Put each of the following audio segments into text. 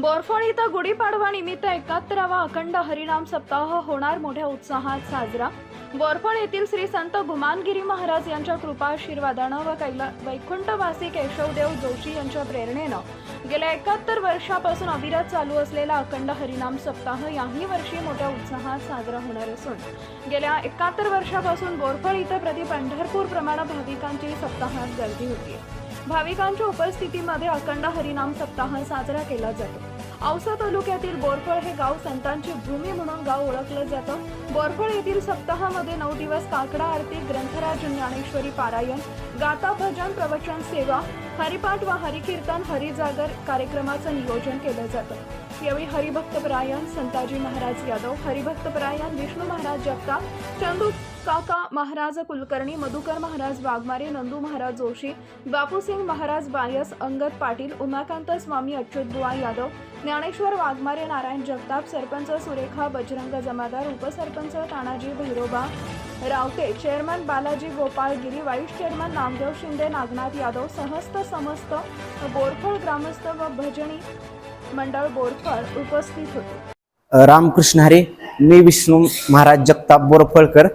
बोरफळ इथं गुढीपाडवा निमित्त एकाहत्तरावा अखंड हरिनाम सप्ताह होणार मोठ्या उत्साहात साजरा. बोरफळ येथील श्री संत गुमानगिरी महाराज यांच्या कृपा आशीर्वादानं व कैला वैकुंठवासी केशवदेव जोशी यांच्या प्रेरणेनं गेल्या एकाहत्तर वर्षापासून अविरत चालू असलेला अखंड हरिनाम सप्ताह याही वर्षी मोठ्या उत्साहात साजरा होणार असून गेल्या एकाहत्तर वर्षापासून बोरफळ इथं प्रति पंढरपूर प्रमाणे भाविकांची सप्ताहात गर्दी होती भाविकांच्या उपस्थितीमध्ये अखंड हरिनाम सप्ताह साजरा केला जातो. औसा तालुक्यातील बोरफळ हे गाव संतांची भूमी म्हणून गाव ओळखलं जातं. बोरफळ येथील सप्ताहामध्ये नऊ दिवस काकडा आरती ग्रंथराज ज्ञानेश्वरी पारायण गाता भजन प्रवचन सेवा हरिपाठ व हरिकीर्तन हरिजागर कार्यक्रमाचं नियोजन केलं जातं. यावेळी हरिभक्तपरायण संताजी महाराज यादव हरिभक्तपरायण विष्णू महाराज जगताप चंदू काका महाराज कुलकर्णी मधुकर महाराज वाघमारे नंदू महाराज जोशी बापूसिंग महाराज बायस अंगद पाटील उमाकांत स्वामी अच्युतबुवा यादव ज्ञानेश्वर वाघमारे नारायण जगताप सरपंच सुरेखा बजरंग जमादार उपसरपंच Tanaji Bhairoba Rawate chairman Balaji Gopalgiri vice chairman Namdev Shinde Nagnath Yadav सहस्त समस्त बोरफळ ग्रामस्थ व भजनी मंडळ बोरफळ उपस्थित होते. रामकृष्ण हरी मी विष्णू महाराज जगताप बोरफळकर.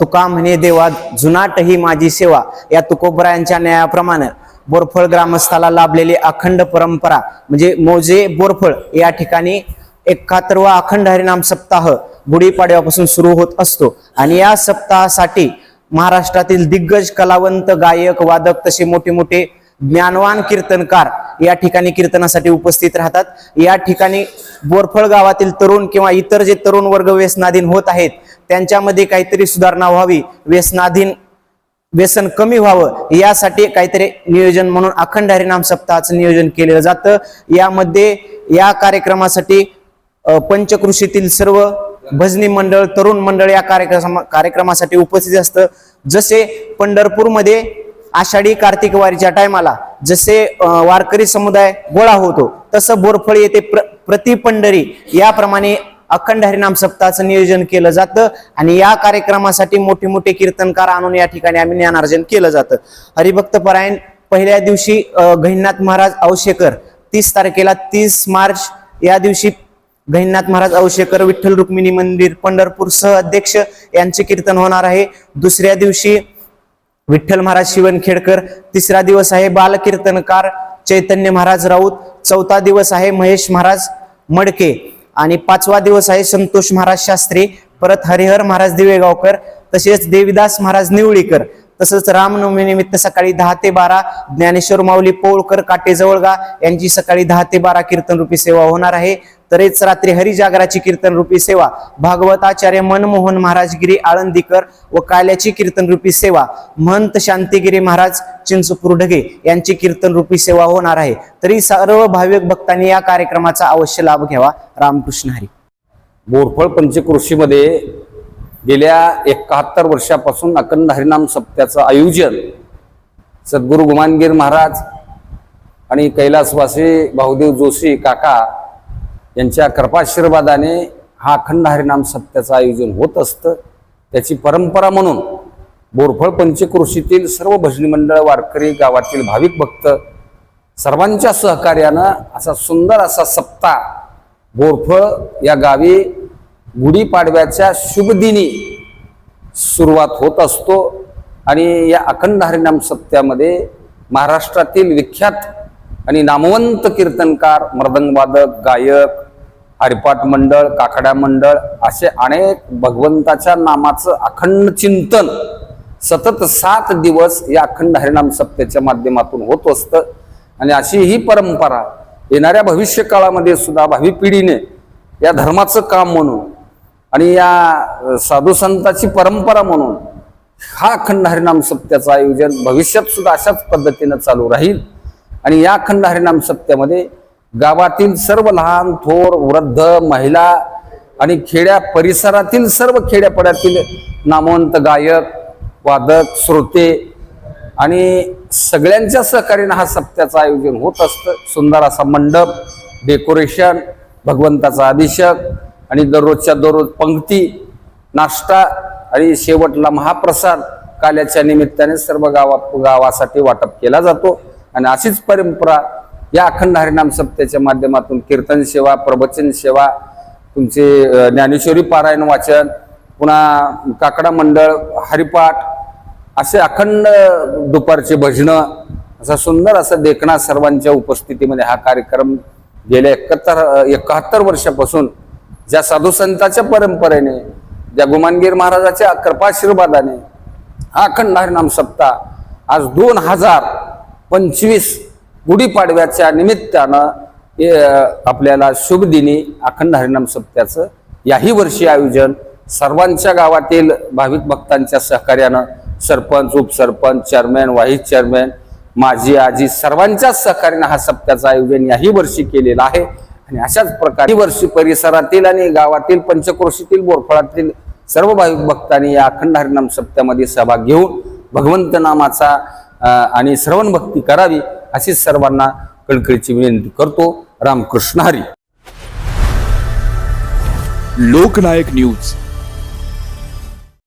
तुका म्हणे देवा जुनाट ही माझी सेवा. या तुकोबरायांच्या न्यायाप्रमाणे बोरफळ ग्रामस्थाला लाभलेली अखंड परंपरा म्हणजे मोजे बोरफळ या ठिकाणी एकाहत्तरवा अखंड हरिनाम सप्ताह गुढीपाडव्यापासून सुरू होत असतो. आणि या सप्ताहासाठी महाराष्ट्रातील दिग्गज कलावंत गायक वादक तसे मोठे मोठे ज्ञानवान कीर्तनकार या ठिकाणी कीर्तनासाठी उपस्थित राहतात. या ठिकाणी बोरफळ गावातील तरुण किंवा इतर जे तरुण वर्ग व्यसनाधीन होत आहेत त्यांच्यामध्ये काहीतरी सुधारणा व्हावी व्यसनाधीन व्यसन कमी व्हावं यासाठी काहीतरी नियोजन म्हणून अखंड हरिनाम सप्ताहाचं नियोजन केलेलं जातं. यामध्ये या कार्यक्रमासाठी पंचकृषीतील सर्व भजनी मंडळ तरुण मंडळ या कार्यक्रमा कार्यक्रमासाठी उपस्थित असतं. जसे पंढरपूरमध्ये आषाढी कार्तिक वारीच्या टायमाला जसे वारकरी समुदाय गोळा होतो तसं बोरफळ येथे प्र प्रति पंढरी याप्रमाणे अखंड हरिनाम सप्ताहाचं नियोजन केलं जातं आणि या कार्यक्रमासाठी मोठे मोठे कीर्तनकार आणून या ठिकाणी आम्ही ज्ञानार्जन केलं जातं. हरिभक्त परायण पहिल्या दिवशी अ, महाराज औशेकर तीस तारखेला तीस मार्च या दिवशी गहिनीनाथ महाराज औशेकर विठ्ठल रुक्मिणी मंदिर पंढरपूर सह अध्यक्ष यांचे कीर्तन होणार आहे. दुसऱ्या दिवशी विठ्ठल महाराज शिवनखेडकर तिसरा दिवस आहे बालकीर्तनकार चैतन्य महाराज राऊत चौथा दिवस आहे महेश महाराज मडके आणि पाचवा दिवस आहे संतोष महाराज शास्त्री परत हरिहर महाराज दिवेगावकर तसेच देविदास महाराज निवळीकर. तसंच रामनवमीनिमित्त सकाळी दहा ते बारा ज्ञानेश्वर माऊली पोळकर काटेजवळगा यांची सकाळी दहा ते बारा कीर्तन रूपी सेवा होणार आहे. तरेच रात्री हरिजागराची कीर्तन रूपी सेवा भागवताचार्य मनमोहन महाराजगिरी आळंदीकर व काल्याची कीर्तन रूपी सेवा महंत शांतिगिरी महाराज चिंचपूर ढगे यांची कीर्तन रूपी सेवा होणार आहे. तरी सर्व भाविक भक्तांनी या कार्यक्रमाचा अवश्य लाभ घ्यावा. रामकृष्ण हरी. बोरफळ पंचकृषीमध्ये गेल्या एकाहत्तर वर्षापासून अखंड हरिनाम सप्त्याचं आयोजन सद्गुरू गुमानगीर महाराज आणि कैलासवासी भाऊदेव जोशी काका यांच्या कृपाशीर्वादाने हा अखंड हरिनाम सप्त्याचं आयोजन होत असतं. त्याची परंपरा म्हणून बोरफळ पंचकृषीतील सर्व भजनी मंडळ वारकरी गावातील भाविक भक्त सर्वांच्या सहकार्यानं असा सुंदर असा सप्ताह बोरफळ या गावी गुढीपाडव्याच्या शुभदिनी सुरुवात होत असतो आणि या अखंड हरिनाम सप्त्यामध्ये महाराष्ट्रातील विख्यात आणि नामवंत कीर्तनकार मृदंगवादक गायक हरिपाठ मंडळ काकड्या मंडळ असे अनेक भगवंताच्या नामाचं अखंड चिंतन सतत सात दिवस या अखंड हरिनाम सप्त्याच्या माध्यमातून होत असतं. आणि अशी ही परंपरा येणाऱ्या भविष्य काळामध्ये सुद्धा भावी पिढीने या धर्माचं काम म्हणून आणि या साधू संतांची परंपरा म्हणून हा अखंड हरिनाम सप्त्याचं आयोजन भविष्यात सुद्धा अशाच पद्धतीनं चालू राहील. आणि या अखंड हरिनाम सप्त्यामध्ये गावातील सर्व लहान थोर वृद्ध महिला आणि खेड्या परिसरातील सर्व खेड्यापाड्यातील नामवंत गायक वादक श्रोते आणि सगळ्यांच्या सहकार्याने हा सप्त्याचं आयोजन होत असतं. सुंदर असा मंडप डेकोरेशन भगवंताचा अभिषेक आणि दररोजच्या दररोज पंक्ती नाश्ता आणि शेवटला महाप्रसाद काल्याच्या निमित्ताने सर्व गावा गावासाठी वाटप केला जातो. आणि अशीच परंपरा या अखंड हरिनाम सप्त्याच्या माध्यमातून कीर्तन सेवा प्रवचन सेवा तुमचे ज्ञानेश्वरी पारायण वाचन पुन्हा काकडा मंडळ हरिपाठ असे अखंड दुपारचे भजनं असा सुंदर असा देखणा सर्वांच्या उपस्थितीमध्ये हा कार्यक्रम गेल्या एकाहत्तर एकाहत्तर वर्षापासून ज्या साधू संतांच्या परंपरेने ज्या गुमानगीर महाराजाच्या कृपाशीर्वादाने हा अखंड हरिनाम सप्ताह आज दोन हजार पंचवीस गुढीपाडव्याच्या निमित्तानं आपल्याला शुभदिनी अखंड हरिनाम सप्त्याचं याही वर्षी आयोजन सर्वांच्या गावातील भाविक भक्तांच्या सहकार्यानं सरपंच उपसरपंच चेअरमॅन व्हाईस चेअरमॅन माझी आजी सर्वांच्याच सहकार्यानं हा सप्त्याचं आयोजन याही वर्षी केलेलं आहे. आणि अशाच प्रकारे ही वर्षी परिसरातील आणि गावातील पंचक्रोशीतील बोरफळातील सर्व भाविक भक्तांनी या अखंड हरिनाम सप्त्यामध्ये सहभाग घेऊन भगवंत नामाचा आणि श्रवण भक्ती करावी अशी सर्वांना कळकळीची विनंती करतो. रामकृष्ण हरी. लोकनायक न्यूज.